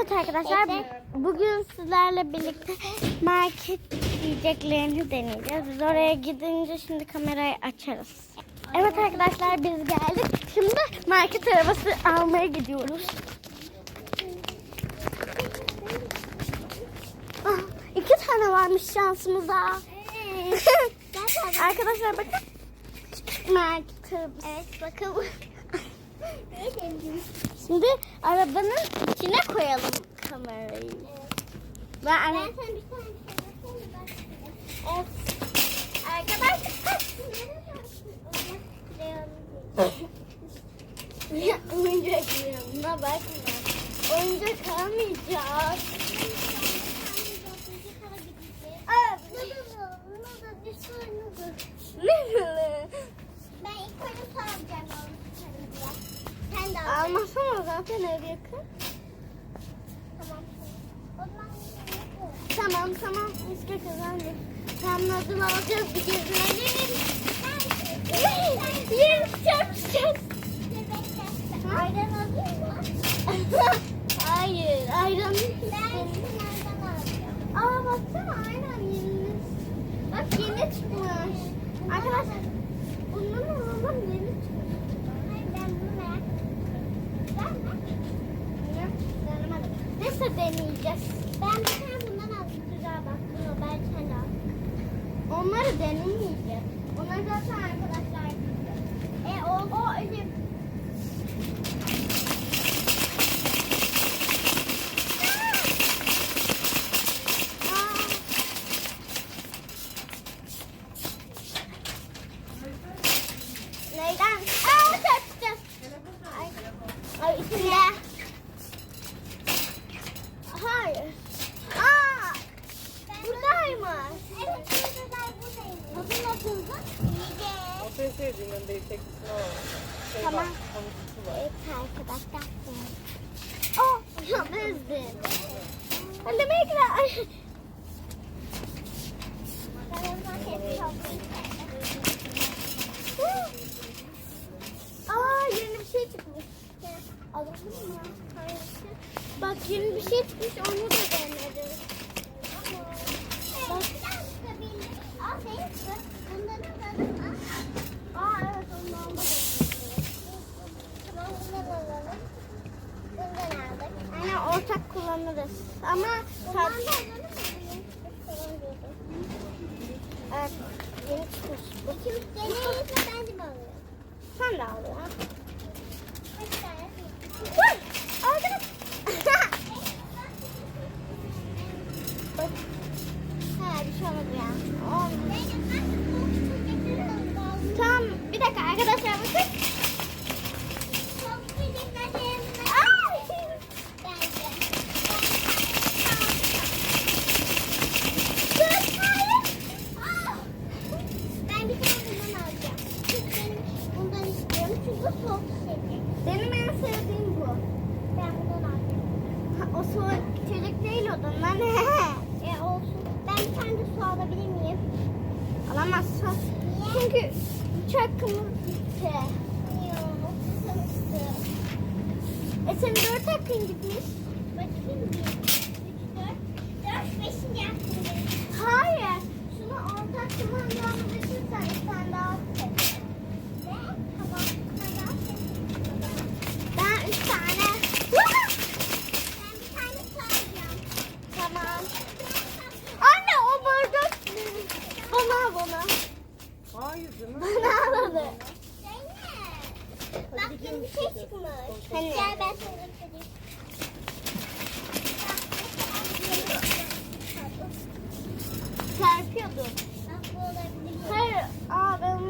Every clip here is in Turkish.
Evet arkadaşlar bugün sizlerle birlikte market yiyeceklerini deneyeceğiz. Biz oraya gidince şimdi kamerayı açarız. Evet arkadaşlar biz geldik. Şimdi market arabası almaya gidiyoruz. Ah, iki tane varmış şansımıza. arkadaşlar bakın. Market arabası. Evet bakalım. Şimdi arabanın içine koyalım kamerayı. Ben Ben anne... sana bir tane şey Evet. Arkadaşlar. Ya oyuncak yanına bakma. Oyuncak almayacağız. Ne Ben ilk önce soracağım onu Sen de al. Almasana zaten ev yakın. Tamam. O zaman Tamam tamam. Üstü kazandık. Tamam alacağız bir gezinelim. Yürü çarpacağız. Ayran alayım mı? Hayır ayran Ben istedim. şunlardan alacağım. Aa baksana ayran yeni. Bak yeni çıkmış. Arkadaşlar bundan alalım yeni çıkmış. Hayır ben bunu merak ettim. Ben mi? Ne? Neyse deneyeceğiz. Ben bir tane bundan aldım. Güzel bak. Bunu ben sen al. Onları denemeyeceğiz. Onlar zaten arkadaşlar. E o, o. Aa. Neyden? Aa. Ay, ay içinde. Hayır. Aa buradaymış. Evet burada buradayım. Nasıl nasıldı? İyice. O senin sevdiğin önünde teklisini alalım. Şey Tamam. var, havuzusu var. Evet arkadaşlar. Oh, Ben ondan hep toplayayım. Aa yeni bir şey çıkmış. Alır mı? Hayır. Bak yeni bir şey çıkmış onu da denedim. Bak. Al senin kız. Bundan alalım. Aa evet ondan da Tamam bundan alalım. Bundan aldık. Aynen ortak kullanırız. Ama diyordum. Evet yeni çıkmış. İkimiz deneyiz mi? Ben de alıyorum? sen de al ya. Bak. Ha bir şey olmadı ya. Olmadı. Tamam bir dakika arkadaşlar bakın. Ben bir tane bundan alacağım. Çünkü benim bundan istiyorum. Çünkü bu soğuk içecek. Benim en sevdiğim bu. Ben bundan alacağım. Ha, o soğuk içecek değil o da. Ben E olsun. Ben bir tane de su alabilir miyim? Alamazsın. Çünkü çakımız bitti. Yok. Kısmıştı. E senin dört hakkın gitmiş. Bakayım bir. Üç, dört. Dört, beşinci hakkım. Hayır. Şunu ortak kullanacağımız için sen bir tane. Ve tamam. Daha seçtin. Ben üç tane. Ben bir tane tamam. Anne o bardak. Bana al bana. Hayır. Bana al hadi. Zeynep. Bak yeni bir? Gel ben sana göstereyim. Çarpıyordum. Bak bu olabilir. Hayır. Aa ben onu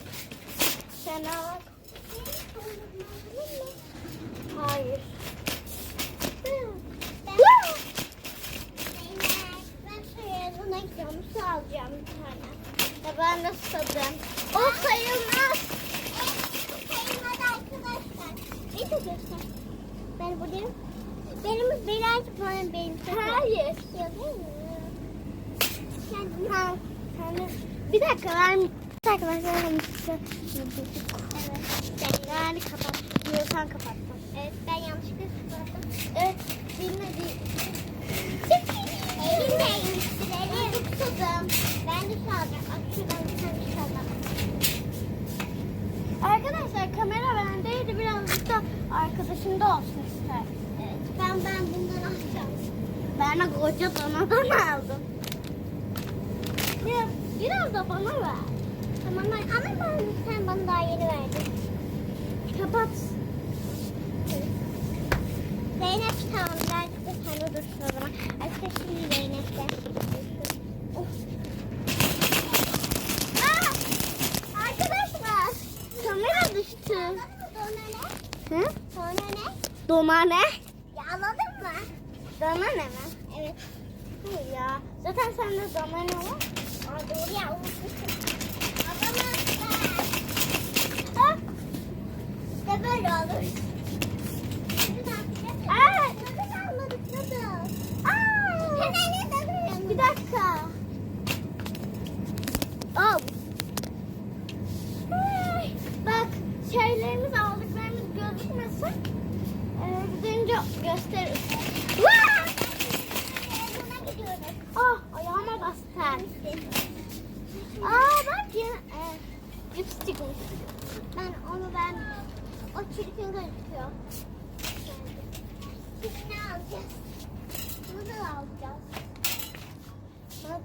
kenar. Hayır. gidiyorum. Su alacağım bir tane. Ya ben de susadım. O sayılmaz. Sayılmadı arkadaşlar. Ne diyorsun? Ben buradayım. Benim birazcık bana benim. Hayır. Yok değil mi? Bir dakika ben arkadaşlar size Evet. ben yani kapattım. Evet ben yanlışlıkla sıkladım. Evet. Bilmedi. Elimdeyim. Sürelim. Tuttum. Ben de bir tane su alacağım. Arkadaşlar kamera bendeydi birazcık da arkadaşımda olsun ister. Evet. Ben ben bundan alacağım. Ben de koca donadan aldım. Ya, biraz da bana ver. Tamam ama ben sen bana daha yeni verdin. Kapat. Zeynep tamam birazcık da sen de dursun o zaman. Arkadaşlar şimdi Zeynep'te. Of. Aa! Arkadaşlar. Kamera düştü. Ne? Hı? Sonra ne? Dona ne? Ya anladın mı? Dona ne mi? Evet. Hayır ya. Zaten sende dona ne var? Aa, doğru ya unutmuşum. Alamazlar. Ah! İşte böyle olur. Aa! Nasıl anladık nasıl? Aa! Sen ne sanıyorsun? Bir dakika. Al. Bak şeylerimiz aldıklarımız gözükmesin. Ee, gidince gösteririz. Vaa! Buna gidiyoruz. Ah ayağıma bastın. Aa bak ya. E, cips çıkmış. Ben onu ben o çirkin gözüküyor. Şimdi ne alacağız? Bunu da alacağız.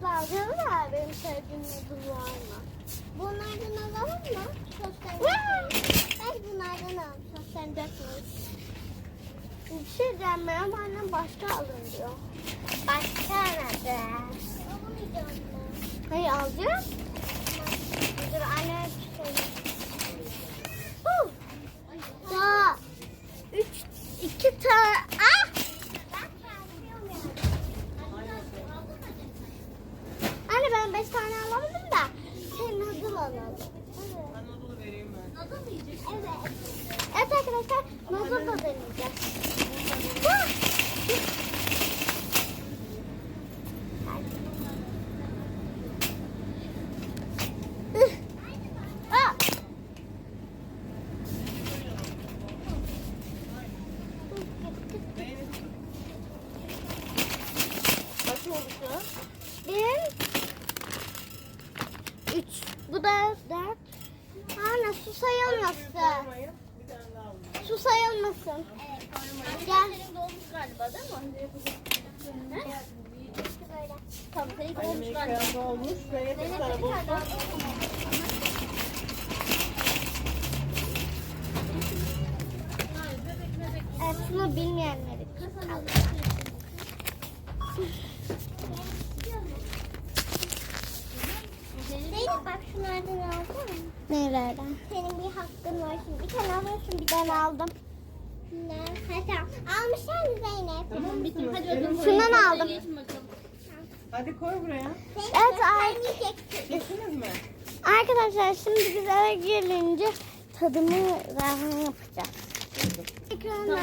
Nasıl alacağız da benim sevdiğim var mı? Bunlardan alalım mı? Soslarını. Ben bunlardan alalım. Soslarını dökmeyiz. Bir şey diyeceğim benim annem başka alın diyor. Başka nerede? Hayır alacağım. Dur anne söyle. Huh. Daha üç, iki tane. Ah! Ben çarpıyorum yani. Anne ben beş tane alamadım da. Sen noodle alalım. Ben noodle'u vereyim ben. Evet. Evet arkadaşlar noodle da deneyeceğiz. Ah! Ih! Ah! Zeynep. Kaç oldu şu an? Bir, üç. Bu da dört. Anne su sayılmasın. Su sayılmasın. Gel. dolmuş galiba değil mi? Evet, şunu bilmeyenler için. Zeynep bak şunlardan alsana. Nerelerden? Senin bir hakkın var şimdi. Bir tane alıyorsun bir tane al. aldım. Ne? Ha tamam. Almışlar mı Zeynep? Tamam mısınız? Benim- Şundan aldım. Hadi koy buraya. Evet. Kestiniz mi? Arkadaşlar şimdi biz eve gelince tadımı zaten yapacağız. Ekranlar